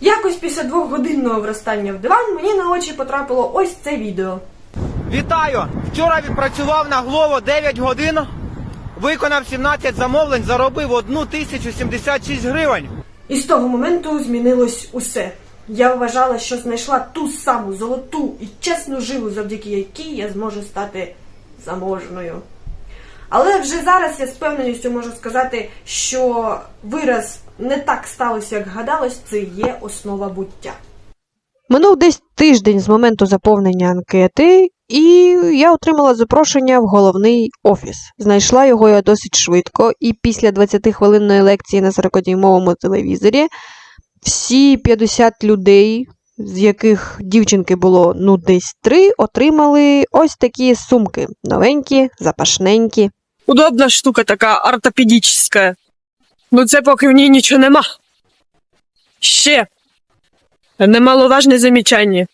Якось після двохгодинного вростання в диван мені на очі потрапило ось це відео. Вітаю! Вчора відпрацював на Глово 9 годин, виконав 17 замовлень, заробив 1076 гривень. І з того моменту змінилось усе. Я вважала, що знайшла ту саму золоту і чесну жилу, завдяки якій я зможу стати заможною. Але вже зараз я з певненістю можу сказати, що вираз не так сталося, як гадалось, це є основа буття. Минув десь тиждень з моменту заповнення анкети, і я отримала запрошення в головний офіс. Знайшла його я досить швидко, і після 20-хвилинної лекції на 40-дюймовому телевізорі всі 50 людей, з яких дівчинки було ну десь три, отримали ось такі сумки. Новенькі, запашненькі. Удобна штука така ортопедична. Ну це поки в ній нічого нема. Ще немаловажне замічання.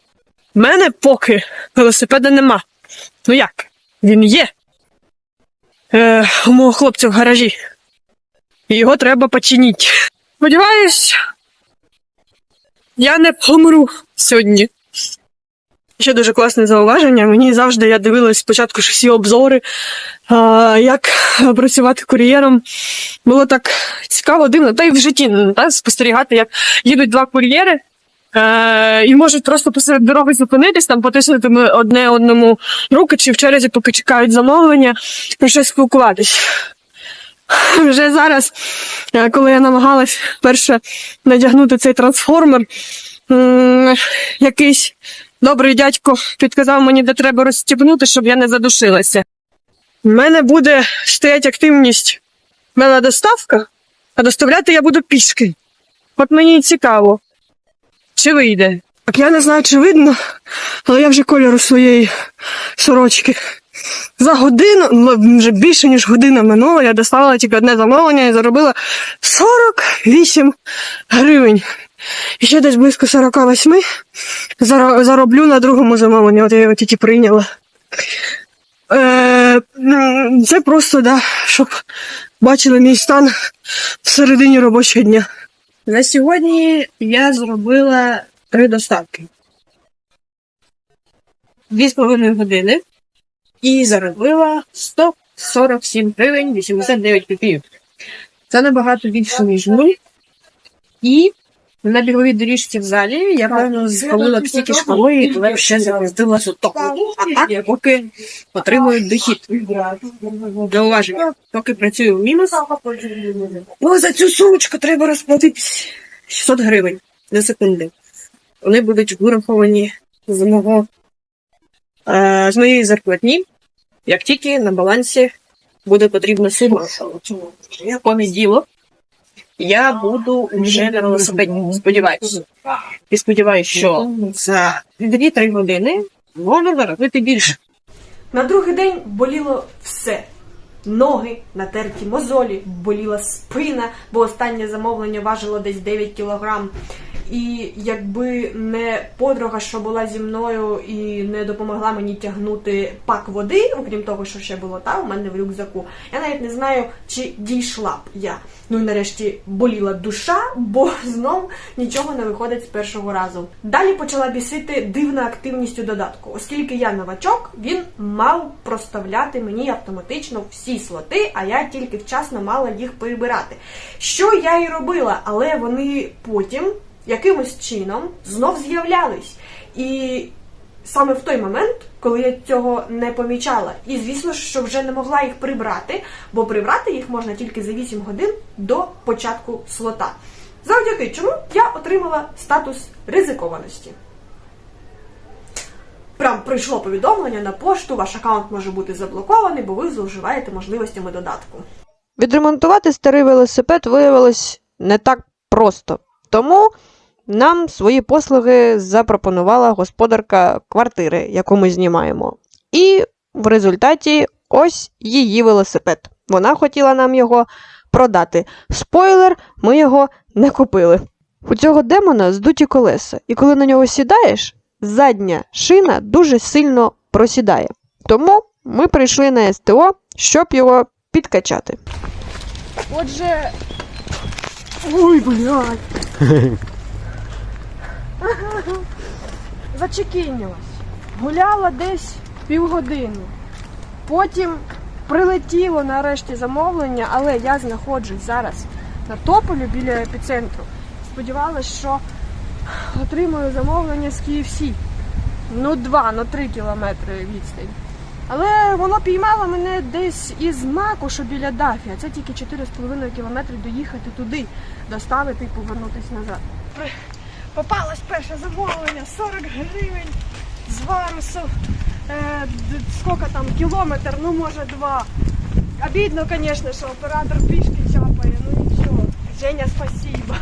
В мене поки велосипеда нема. Ну як? Він є. Е, у мого хлопця в гаражі. І його треба починити. Сподіваюсь, я не помру сьогодні. Ще дуже класне зауваження. Мені завжди я дивилась спочатку всі обзори, як працювати кур'єром. Було так цікаво, дивно, та й в житті та, спостерігати, як їдуть два кур'єри. Е, і можуть просто посеред дороги зупинитись, там потиснути одне одному руки чи в черзі, поки чекають замовлення, про щось спілкуватись. Вже зараз, е, коли я намагалась перше надягнути цей трансформер, якийсь добрий дядько підказав мені, де треба розстібнути, щоб я не задушилася. У мене буде стоять активність велодоставка, а доставляти я буду пішки. От мені і цікаво, чи вийде. Так я не знаю, чи видно, але я вже кольору своєї сорочки. За годину, ну, вже більше, ніж година минула, я доставила тільки одне замовлення і заробила 48 гривень. І ще десь близько 48 зароблю на другому замовленні, от я його тільки прийняла. Е, це просто, да, щоб бачили мій стан в середині робочого дня. На сьогодні я зробила три доставки. Дві з половиною години і заробила 147 гривень 89 копійок. Це набагато більше, ніж нуль. І на біговій доріжці в залі я, певно, спалила стільки калорій, але ще запустила суток. Поки отримую дохід. Зауваження. Поки працюю в мінус. О, за цю сумочку треба розплатити 600 гривень за секунди. Вони будуть вираховані з мого е, з моєї зарплатні, як тільки на балансі буде потрібна сума. Понеділок я буду вже на велосипеді, сподіваюся. І сподіваюся, що за 2-3 години можна заробити більше. На другий день боліло все. Ноги, натерті мозолі, боліла спина, бо останнє замовлення важило десь 9 кілограм. І якби не подруга, що була зі мною і не допомогла мені тягнути пак води, окрім того, що ще було там у мене в рюкзаку, я навіть не знаю, чи дійшла б я. Ну і нарешті боліла душа, бо знов нічого не виходить з першого разу. Далі почала бісити дивна активність у додатку, оскільки я новачок, він мав проставляти мені автоматично всі слоти, а я тільки вчасно мала їх прибирати. Що я і робила, але вони потім якимось чином знов з'являлись. І саме в той момент, коли я цього не помічала, і звісно що вже не могла їх прибрати, бо прибрати їх можна тільки за 8 годин до початку слота. Завдяки чому я отримала статус ризикованості. Прям прийшло повідомлення на пошту, ваш аккаунт може бути заблокований, бо ви зловживаєте можливостями додатку. Відремонтувати старий велосипед виявилось не так просто. Тому нам свої послуги запропонувала господарка квартири, яку ми знімаємо. І в результаті ось її велосипед. Вона хотіла нам його продати. Спойлер, ми його не купили. У цього демона здуті колеса, і коли на нього сідаєш, задня шина дуже сильно просідає. Тому ми прийшли на СТО, щоб його підкачати. Отже. Ой, блядь. Зачекінилась. Гуляла десь півгодини. Потім прилетіло нарешті замовлення, але я знаходжусь зараз на тополю біля епіцентру. Сподівалась, що отримаю замовлення з KFC. Ну, два, ну три кілометри відстань. Але воно піймало мене десь із маку, що біля Дафі, а це тільки 4,5 кілометри доїхати туди, доставити і повернутися назад. Попалось перше замовлення, 40 гривень з Варусу. Е, скільки там, кілометр, ну може два. Обідно, звісно, що оператор пішки чапає, ну нічого. Женя, спасибо.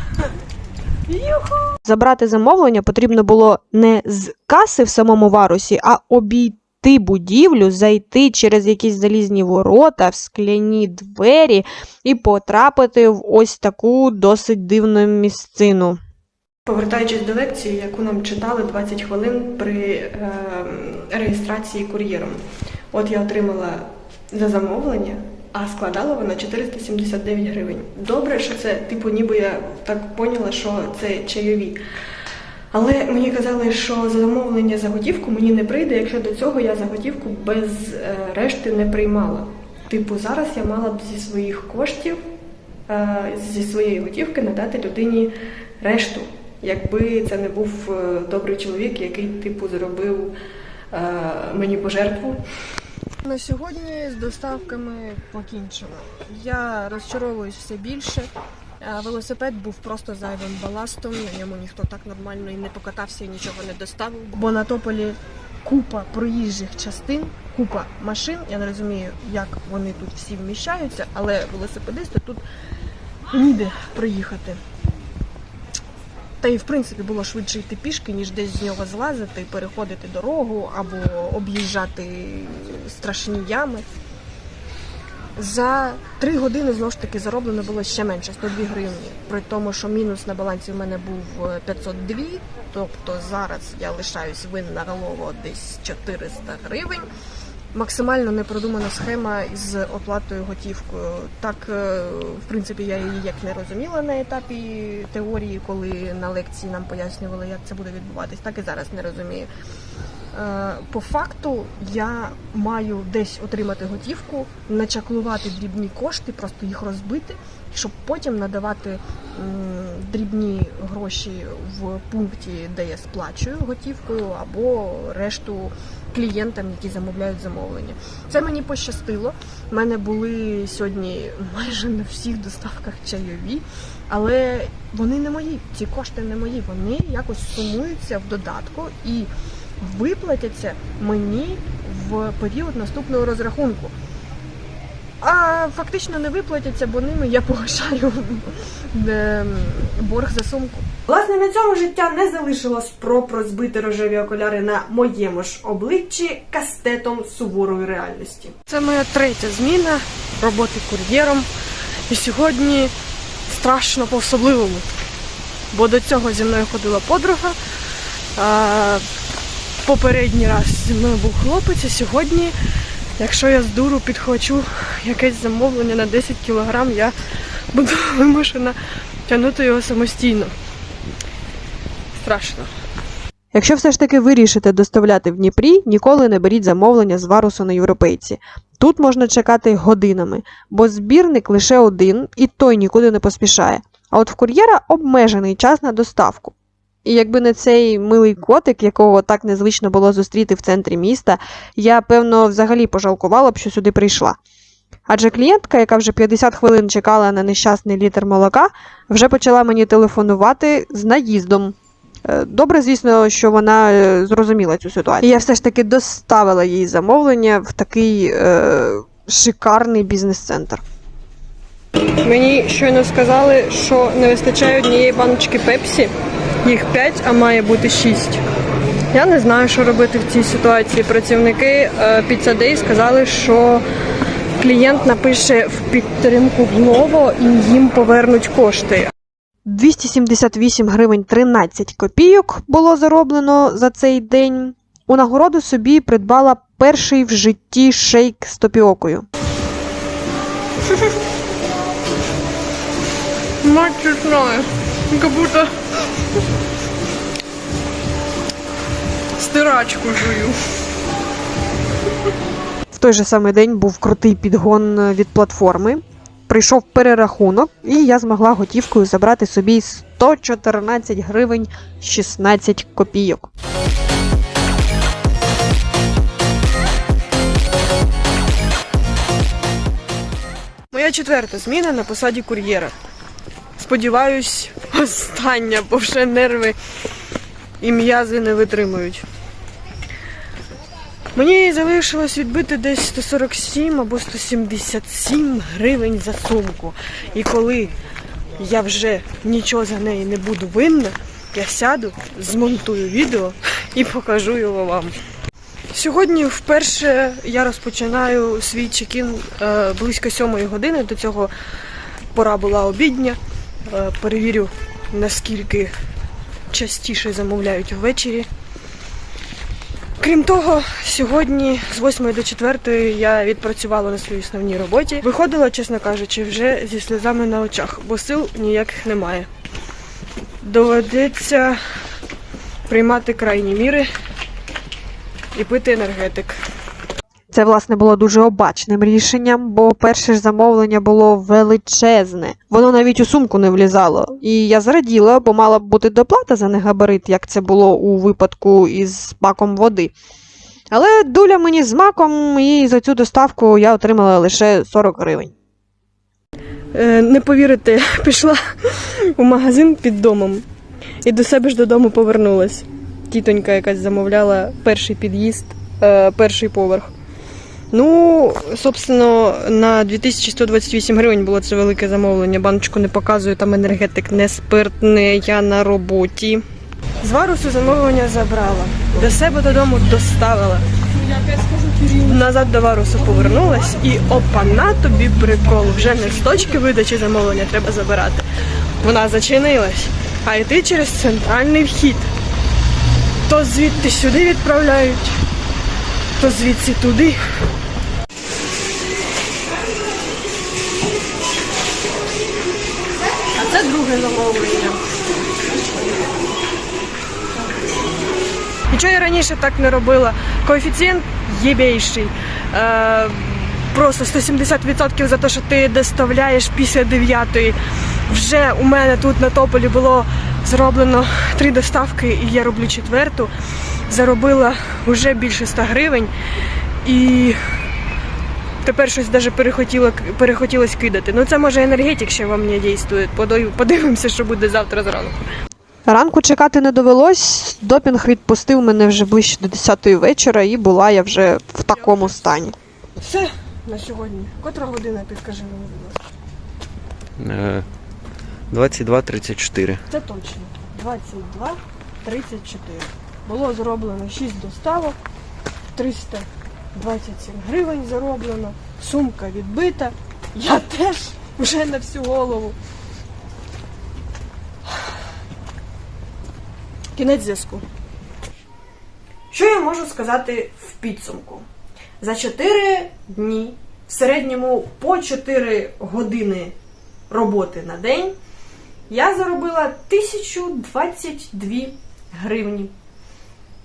Юху! Забрати замовлення потрібно було не з каси в самому варусі, а обійти будівлю, зайти через якісь залізні ворота, в скляні двері і потрапити в ось таку досить дивну місцину. Повертаючись до лекції, яку нам читали 20 хвилин при е, реєстрації кур'єром. От я отримала за замовлення, а складала вона 479 гривень. Добре, що це, типу, ніби я так поняла, що це чайові. Але мені казали, що за замовлення за готівку мені не прийде, якщо до цього я за готівку без е, решти не приймала. Типу, зараз я мала б зі своїх коштів, е, зі своєї готівки надати людині решту, якби це не був е, добрий чоловік, який типу зробив е, мені пожертву. На сьогодні з доставками покінчено. Я розчаровуюсь все більше. Е, Велосипед був просто зайвим баластом, на ньому ніхто так нормально і не покатався і нічого не доставив. Бо на тополі купа проїжджих частин, купа машин. Я не розумію, як вони тут всі вміщаються, але велосипедисти тут ніде проїхати. Та й в принципі було швидше йти пішки, ніж десь з нього злазити, переходити дорогу або об'їжджати страшні ями. За три години знову ж таки зароблено було ще менше 102 гривні. При тому, що мінус на балансі в мене був е, 502, тобто зараз я лишаюсь винна голово десь 400 гривень. Максимально непродумана схема з оплатою готівкою. Так, е, в принципі, я її як не розуміла на етапі теорії, коли на лекції нам пояснювали, як це буде відбуватись, так і зараз не розумію. Е, По факту я маю десь отримати готівку, начаклувати дрібні кошти, просто їх розбити, щоб потім надавати дрібні гроші в пункті, де я сплачую готівкою, або решту клієнтам, які замовляють замовлення. Це мені пощастило. У мене були сьогодні майже на всіх доставках чайові, але вони не мої. Ці кошти не мої. Вони якось сумуються в додатку і виплатяться мені в період наступного розрахунку. А фактично не виплатяться, бо ними я погашаю е, борг за сумку. Власне, на цьому життя не залишило спроб розбити рожеві окуляри на моєму ж обличчі кастетом суворої реальності. Це моя третя зміна роботи кур'єром. І сьогодні страшно по-особливому. Бо до цього зі мною ходила подруга. Попередній раз зі мною був хлопець, а сьогодні, якщо я з дуру підхвачу якесь замовлення на 10 кілограм, я буду вимушена тягнути його самостійно. Страшно. Якщо все ж таки вирішите доставляти в Дніпрі, ніколи не беріть замовлення з варусу на європейці. Тут можна чекати годинами, бо збірник лише один, і той нікуди не поспішає. А от в кур'єра обмежений час на доставку. І якби не цей милий котик, якого так незвично було зустріти в центрі міста, я, певно, взагалі пожалкувала б, що сюди прийшла. Адже клієнтка, яка вже 50 хвилин чекала на нещасний літр молока, вже почала мені телефонувати з наїздом. Е, Добре, звісно, що вона е, зрозуміла цю ситуацію. І я все ж таки доставила їй замовлення в такий е, шикарний бізнес-центр. Мені щойно сказали, що не вистачає однієї баночки пепсі. Їх 5, а має бути 6. Я не знаю, що робити в цій ситуації. Працівники е, Pizza сказали, що клієнт напише в підтримку Glovo і їм повернуть кошти. 278 гривень 13 копійок було зароблено за цей день. У нагороду собі придбала перший в житті шейк з топіокою. Мать честная, как будто стирачку жую. В той же самий день був крутий підгон від платформи. Прийшов перерахунок, і я змогла готівкою забрати собі 114 гривень 16 копійок. Моя четверта зміна на посаді кур'єра. Сподіваюсь, остання, бо вже нерви і м'язи не витримують. Мені залишилось відбити десь 147 або 177 гривень за сумку. І коли я вже нічого за неї не буду винна, я сяду, змонтую відео і покажу його вам. Сьогодні вперше я розпочинаю свій чекін е, близько сьомої години. До цього пора була обідня. Е, перевірю, наскільки частіше замовляють ввечері. Крім того, сьогодні з 8 до 4 я відпрацювала на своїй основній роботі. Виходила, чесно кажучи, вже зі сльозами на очах, бо сил ніяких немає. Доведеться приймати крайні міри і пити енергетик. Це, власне, було дуже обачним рішенням, бо перше ж замовлення було величезне. Воно навіть у сумку не влізало. І я зраділа, бо мала б бути доплата за негабарит, як це було у випадку із баком води. Але дуля мені з маком, і за цю доставку я отримала лише 40 гривень. Е, Не повірите, пішла у магазин під домом і до себе ж додому повернулась. Тітонька якась замовляла перший під'їзд, е, перший поверх. Ну, собственно, на 2128 гривень було це велике замовлення. Баночку не показую, там енергетик не спиртний, я на роботі. З варусу замовлення забрала. До себе додому доставила. Назад до варусу повернулась і опа, на тобі прикол. Вже не з точки видачі замовлення треба забирати. Вона зачинилась, а йти через центральний вхід. То звідти сюди відправляють, то звідси туди. Друге замовлення. Нічого я раніше так не робила. Коефіцієнт єбейший. Е, просто 170% за те, що ти доставляєш після 9 Вже у мене тут на тополі було зроблено три доставки, і я роблю четверту. Заробила вже більше 100 гривень. І тепер щось навіть перехотіло, перехотілось кидати. Ну це може енергетик ще вам не дійствує. Подивимося, що буде завтра зранку. Ранку чекати не довелось. Допінг відпустив мене вже ближче до 10-ї вечора, і була я вже в такому стані. Все на сьогодні. Котра година, підкажи мені, будь ласка. Е, 22.34. Це точно. 22.34. Було зроблено 6 доставок, 327 гривень зароблено, сумка відбита. Я теж вже на всю голову. Кінець зв'язку. Що я можу сказати в підсумку? За 4 дні, в середньому по 4 години роботи на день, я заробила 1022 гривні.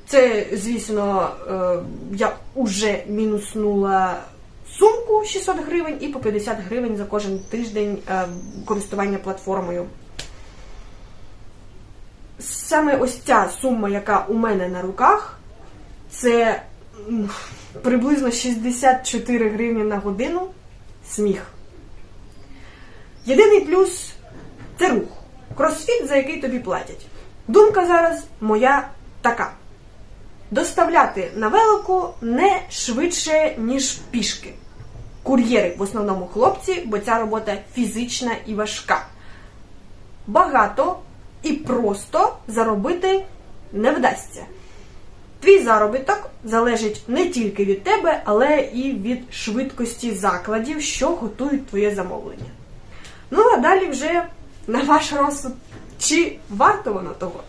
Це, звісно, е, я вже мінуснула сумку 600 гривень і по 50 гривень за кожен тиждень е, користування платформою. Саме ось ця сума, яка у мене на руках, це приблизно 64 гривні на годину. Сміх. Єдиний плюс це рух. Кросфіт, за який тобі платять. Думка зараз моя така: доставляти на велику не швидше, ніж пішки. Кур'єри в основному хлопці, бо ця робота фізична і важка. Багато і просто заробити не вдасться. Твій заробіток залежить не тільки від тебе, але і від швидкості закладів, що готують твоє замовлення. Ну а далі вже на ваш розсуд, чи варто воно того?